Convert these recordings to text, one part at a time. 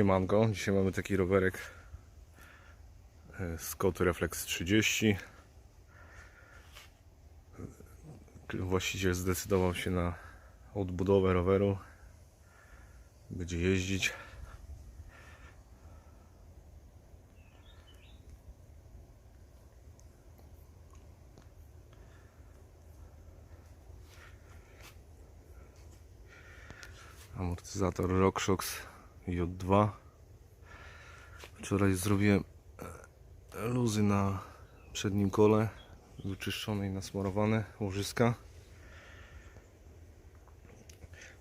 Siemanko, dzisiaj mamy taki rowerek e, Scott Reflex 30 Właściciel zdecydował się na odbudowę roweru. Będzie jeździć. Amortyzator RockShox J2 Wczoraj zrobiłem e, luzy na przednim kole wyczyszczone i nasmarowane łożyska.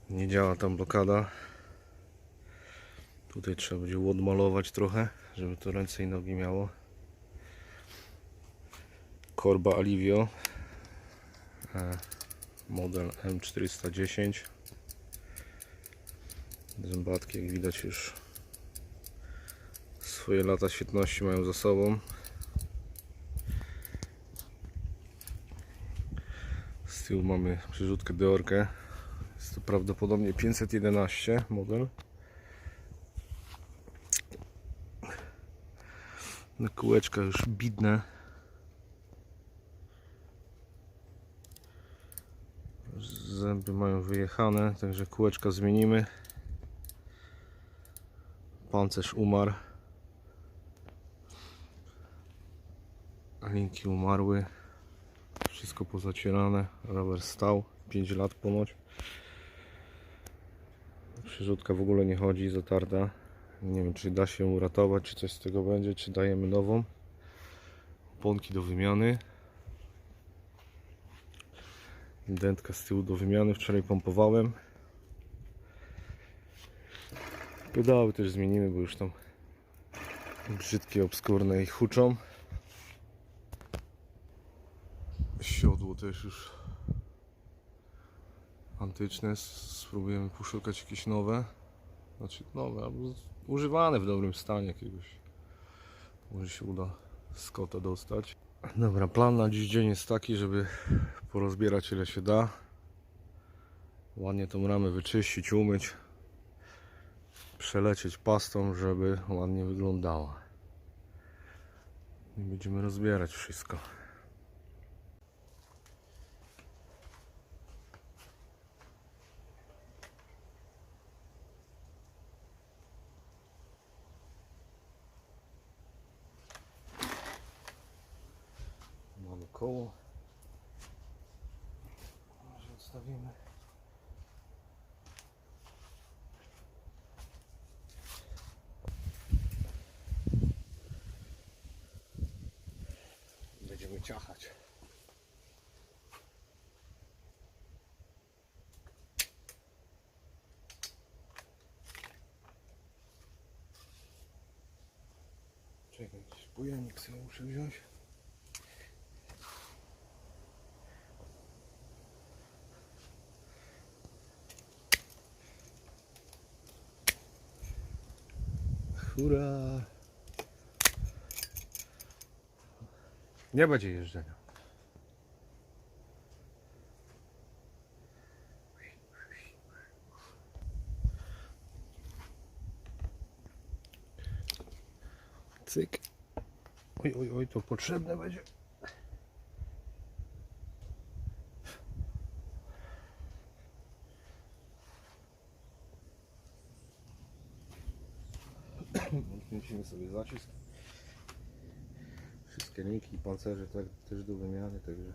Nie działa tam blokada. Tutaj trzeba będzie odmalować trochę żeby to ręce i nogi miało. Korba Alivio e, model M410 Zębatki jak widać już swoje lata świetności mają za sobą. Z tyłu mamy przerzutkę Deorkę. Jest to prawdopodobnie 511 model. Na kółeczka już bidne. Zęby mają wyjechane, także kółeczka zmienimy. Pancerz umarł. Linki umarły. Wszystko pozacierane. Rower stał. 5 lat ponoć. Przyrzutka w ogóle nie chodzi, zatarta. Nie wiem, czy da się uratować, czy coś z tego będzie, czy dajemy nową. Oponki do wymiany. Dentka z tyłu do wymiany. Wczoraj pompowałem. Pedały też zmienimy, bo już tam brzydkie, obskurne i huczą. Siodło też już antyczne. Spróbujemy poszukać jakieś nowe. Znaczy nowe, albo używane w dobrym stanie jakiegoś. Może się uda z kota dostać. Dobra, plan na dziś dzień jest taki, żeby porozbierać ile się da. Ładnie tą ramę wyczyścić, umyć przelecieć pastą, żeby ładnie wyglądała. I będziemy rozbierać wszystko. Mamy koło. Może odstawimy. Ciachać. Czekaj, jakiś pojemnik sobie muszę wziąć. Hurra! Nie będzie jeżdżenia. Cyk. Oj, oj, oj, to potrzebne będzie. Musimy sobie zacisk. Wszystkie linki i pancerze tak, też do wymiany, także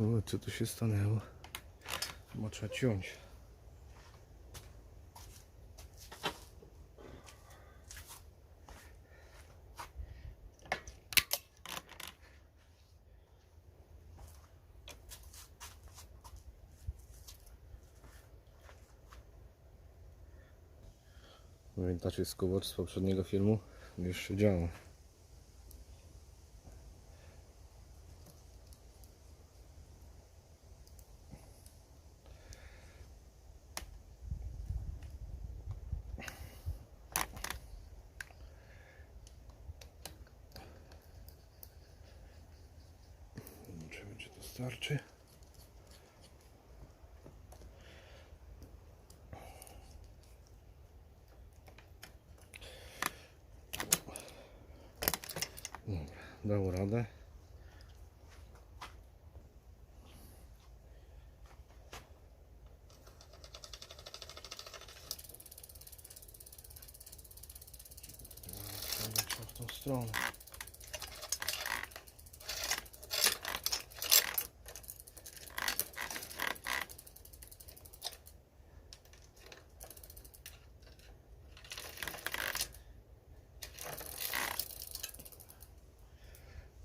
O, co tu się stanęło? Chyba trzeba ciąć. Pamiętacie skowacz z poprzedniego filmu? Jeszcze działa. Zobaczymy czy to starczy. Dobra, dał radę. Trzeba w tą stronę.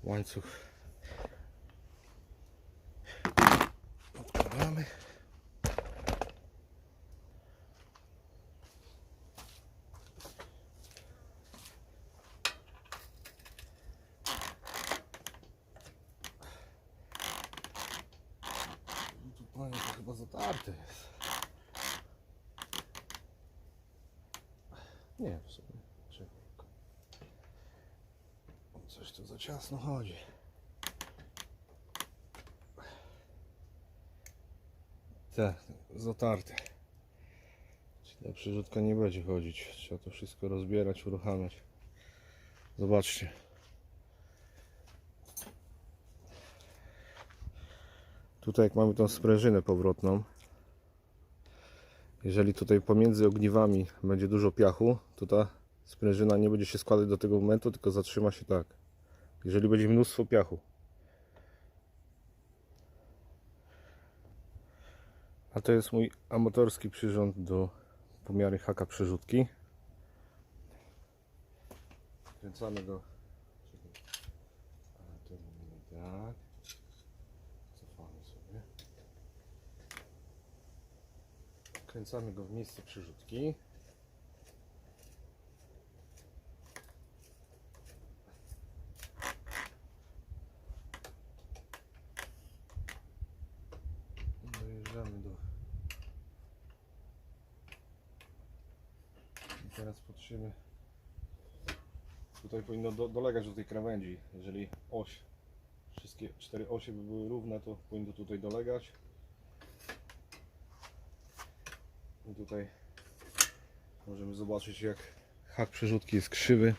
Łańcuch. Odkładamy No panie to chyba zatarte jest. Nie w sumie czekaj Coś tu za ciasno chodzi. Tak, zatarte. Ta przyrzutka nie będzie chodzić. Trzeba to wszystko rozbierać, uruchamiać. Zobaczcie. Tutaj jak mamy tą sprężynę powrotną. Jeżeli tutaj pomiędzy ogniwami będzie dużo piachu, to ta sprężyna nie będzie się składać do tego momentu, tylko zatrzyma się tak. Jeżeli będzie mnóstwo piachu. A to jest mój amatorski przyrząd do pomiary haka przerzutki. Kręcamy go. Tak. Cofamy sobie. Kręcamy go w miejsce przerzutki. Dojeżdżamy do. I teraz patrzymy. Tutaj powinno do, dolegać do tej krawędzi. Jeżeli oś, wszystkie cztery osie by były równe, to powinno tutaj dolegać. I tutaj możemy zobaczyć jak hak przerzutki jest krzywy.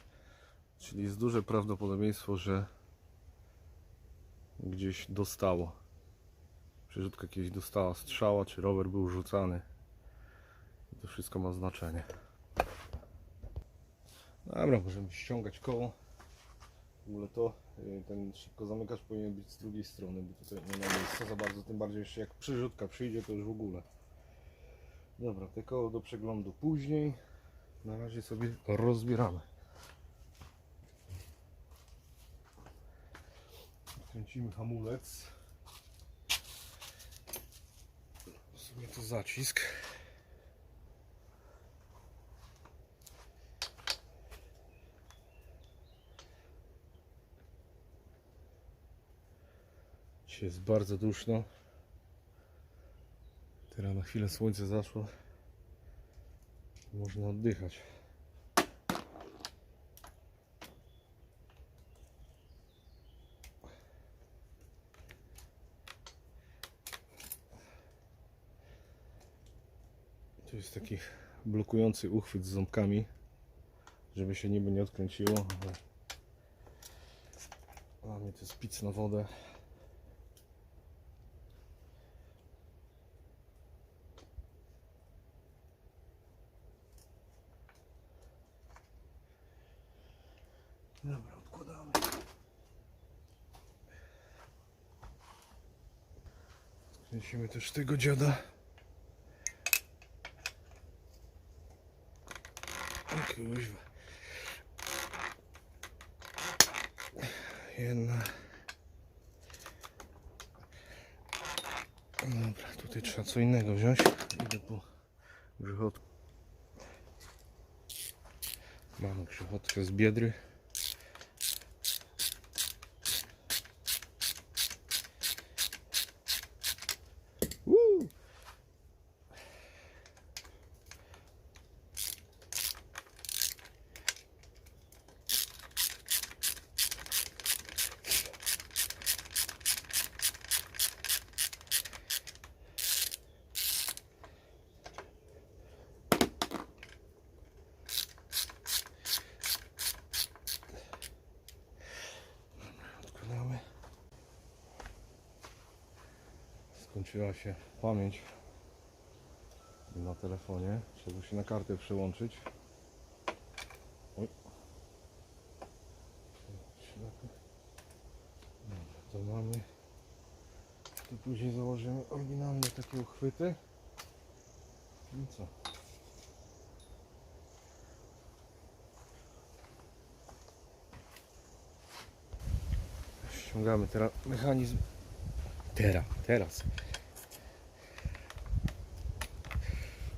Czyli jest duże prawdopodobieństwo, że gdzieś dostało. Przerzutka kiedyś dostała strzała, czy rower był rzucany. I to wszystko ma znaczenie. Dobra, możemy ściągać koło. W ogóle to, y, ten szybko zamykacz powinien być z drugiej strony, bo tutaj nie ma miejsca za bardzo, tym bardziej jeszcze jak przerzutka przyjdzie, to już w ogóle. Dobra, te koło do przeglądu później. Na razie sobie rozbieramy. Kręcimy hamulec. W sumie to zacisk. Dzisiaj jest bardzo duszno. Teraz na chwilę słońce zaszło. Można oddychać. Tu jest taki blokujący uchwyt z ząbkami, żeby się niby nie odkręciło, ale dla mnie to jest pic na wodę. Dobra, odkładamy. Kręcimy też tego dziada. O kuźwa. Jedna. Dobra, tutaj trzeba co innego wziąć. Idę po grzechotkę. Mamy grzechotkę z biedry. Skończyła się pamięć na telefonie. Trzeba się na kartę przełączyć. To mamy. Tu później założymy oryginalne takie uchwyty. I co? Ściągamy teraz mechanizm. Teraz, teraz.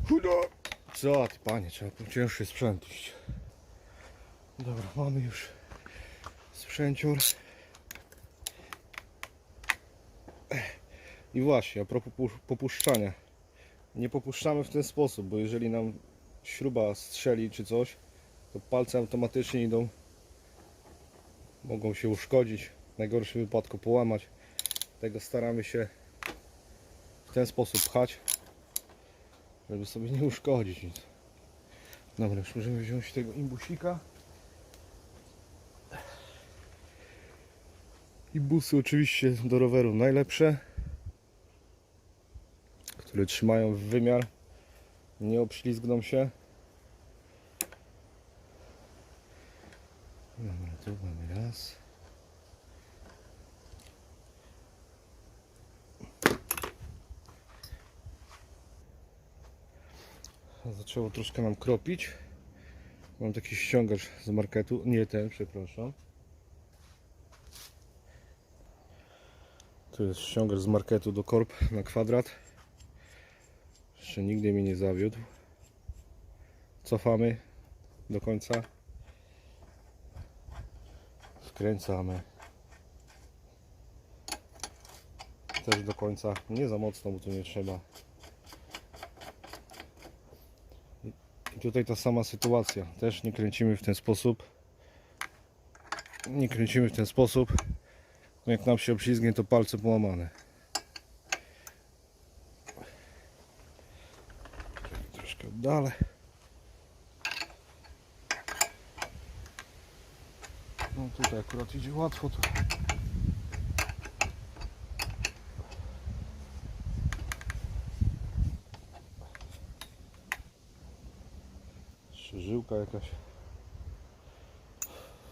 Chudo! Co ty panie, trzeba po cięższy sprzęt iść. Dobra, mamy już sprzęcior. I właśnie, a propos pu- popuszczania. Nie popuszczamy w ten sposób, bo jeżeli nam śruba strzeli czy coś, to palce automatycznie idą. Mogą się uszkodzić, w najgorszym wypadku połamać. Tego staramy się w ten sposób pchać, żeby sobie nie uszkodzić nic. Dobra, już możemy wziąć tego imbusika. Imbusy oczywiście do roweru najlepsze, które trzymają w wymiar, nie obślizgną się. Dobra, tu mamy raz. Zaczęło troszkę nam kropić. Mam taki ściągacz z marketu. Nie ten, przepraszam. Tu jest ściągacz z marketu do korp na kwadrat. Jeszcze nigdy mnie nie zawiódł. Cofamy do końca. Wkręcamy. Też do końca. Nie za mocno, bo tu nie trzeba. Tutaj ta sama sytuacja. Też nie kręcimy w ten sposób. Nie kręcimy w ten sposób. No Jak nam się obślizgnie, to palce połamane. Troszkę oddalę. No tutaj akurat idzie łatwo. To... Jeszcze żyłka jakaś.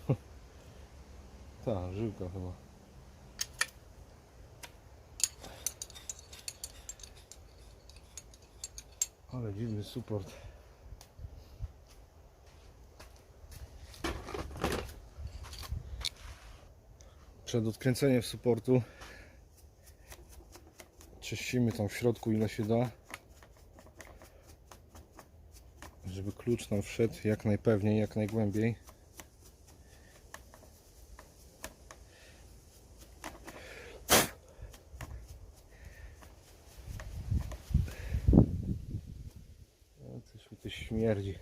Ta, żyłka chyba. Ale dziwny support. Przed odkręceniem supportu czyścimy tam w środku ile się da żeby klucz nam wszedł jak najpewniej, jak najgłębiej. No, coś mi to śmierdzi.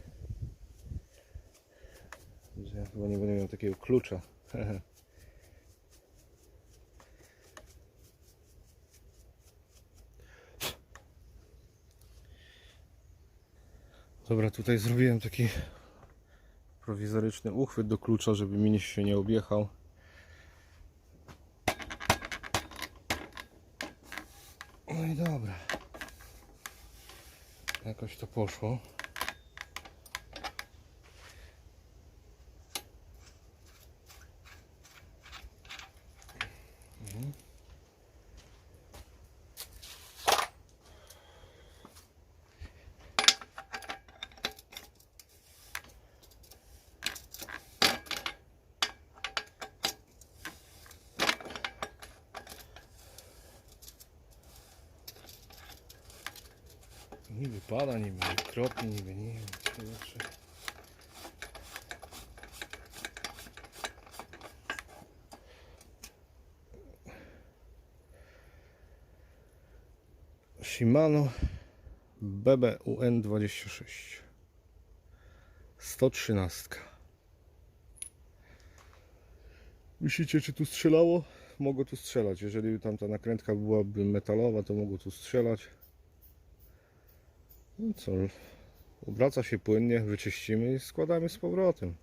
Że ja chyba nie będę miał takiego klucza. Dobra, tutaj zrobiłem taki prowizoryczny uchwyt do klucza, żeby mi się nie objechał. No i dobra. Jakoś to poszło. Niby pada, niby kropnie, niby nie wiem. co znaczy. Shimano BBUN26 113 Myślicie czy tu strzelało? Mogło tu strzelać. Jeżeli tamta nakrętka byłaby metalowa, to mogło tu strzelać. No co, obraca się płynnie, wyczyścimy i składamy z powrotem.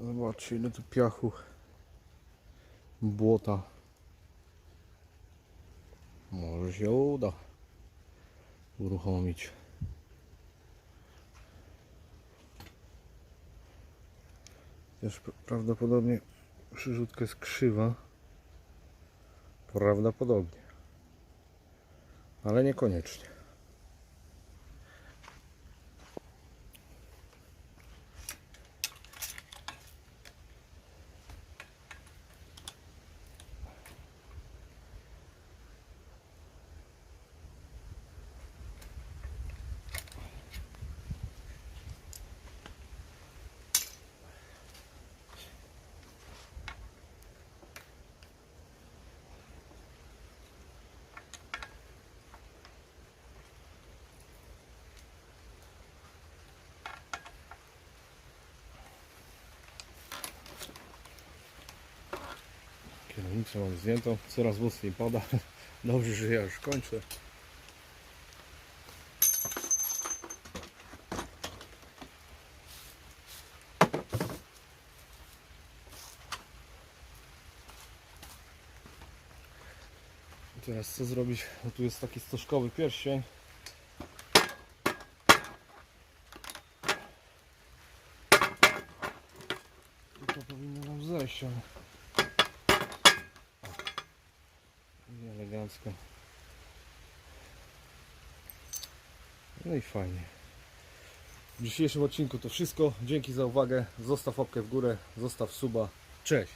Zobaczcie ile tu piachu, błota. Może się uda uruchomić. Też prawdopodobnie przyrzutka jest krzywa. Prawdopodobnie. Ale niekoniecznie. Kierownicę mam zdjętą, coraz mocniej pada. Dobrze, że ja już kończę. Teraz co zrobić? No tu jest taki stożkowy pierścień. To powinno nam zejść, ale... I elegancko. No i fajnie. W dzisiejszym odcinku to wszystko. Dzięki za uwagę. Zostaw łapkę w górę, zostaw suba. Cześć!